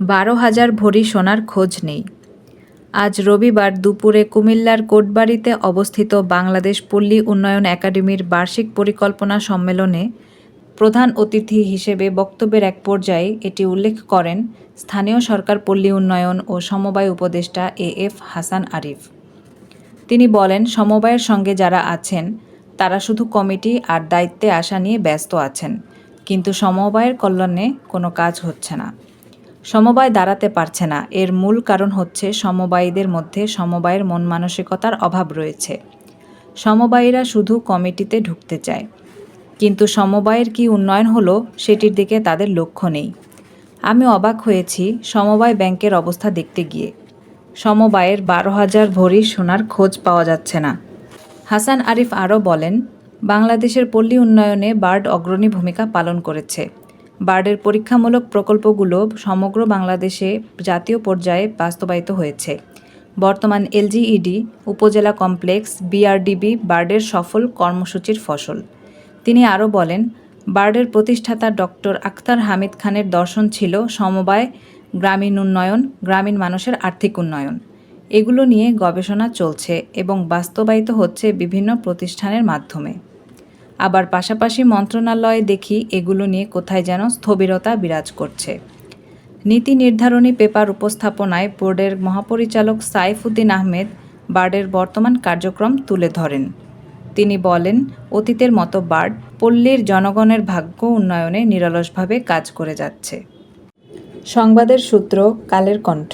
বারো হাজার ভরি সোনার খোঁজ নেই। আজ রবিবার দুপুরে কুমিল্লার কোটবাড়িতে অবস্থিত বাংলাদেশ পল্লী উন্নয়ন একাডেমির বার্ষিক পরিকল্পনা সম্মেলনে প্রধান অতিথি হিসেবে বক্তব্যের এক পর্যায়ে এটি উল্লেখ করেন স্থানীয় সরকার পল্লী উন্নয়ন ও সমবায় উপদেষ্টা এ এফ হাসান আরিফ। তিনি বলেন, সমবায়ের সঙ্গে যারা আছেন, তারা শুধু কমিটি আর দায়িত্বে আসা নিয়ে ব্যস্ত আছেন, কিন্তু সমবায়ের কল্যাণে কোনো কাজ হচ্ছে না। সমবায় দাঁড়াতে পারছে না। এর মূল কারণ হচ্ছে সমবায়ীদের মধ্যে সমবায়ের মন মানসিকতার অভাব রয়েছে। সমবায়ীরা শুধু কমিটিতে ঢুকতে চায়। কিন্তু সমবায়ের কি উন্নয়ন হলো সেটির দিকে তাদের লক্ষ্য নেই। আমি অবাক হয়েছি সমবায় ব্যাংকের অবস্থা দেখতে গিয়ে। সমবায়ের বারো হাজার ভরি সোনার খোঁজ পাওয়া যাচ্ছে না। হাসান আরিফ আরও বলেন, বাংলাদেশের পল্লী উন্নয়নে বার্ড অগ্রণী ভূমিকা পালন করেছে। বার্ডের পরীক্ষামূলক প্রকল্পগুলো সমগ্র বাংলাদেশে জাতীয় পর্যায়ে বাস্তবায়িত হয়েছে। বর্তমান এলজিইডি উপজেলা কমপ্লেক্স বিআরডিবি বার্ডের সফল কর্মসূচির ফসল। তিনি আরও বলেন, বার্ডের প্রতিষ্ঠাতা ডক্টর আখতার হামিদ খানের দর্শন ছিল সমবায়, গ্রামীণ উন্নয়ন, গ্রামীণ মানুষের আর্থিক উন্নয়ন। এগুলো নিয়ে গবেষণা চলছে এবং বাস্তবায়িত হচ্ছে বিভিন্ন প্রতিষ্ঠানের মাধ্যমে। আবার পাশাপাশি মন্ত্রণালয়ে দেখি এগুলো নিয়ে কোথায় যেন স্থবিরতা বিরাজ করছে। নীতি নির্ধারণী পেপার উপস্থাপনায় বোর্ডের মহাপরিচালক সাইফুদ্দিন আহমেদ বার্ডের বর্তমান কার্যক্রম তুলে ধরেন। তিনি বলেন, অতীতের মতো বার্ড পল্লীর জনগণের ভাগ্য উন্নয়নে নিরলসভাবে কাজ করে যাচ্ছে। সংবাদের সূত্র, কালের কণ্ঠ।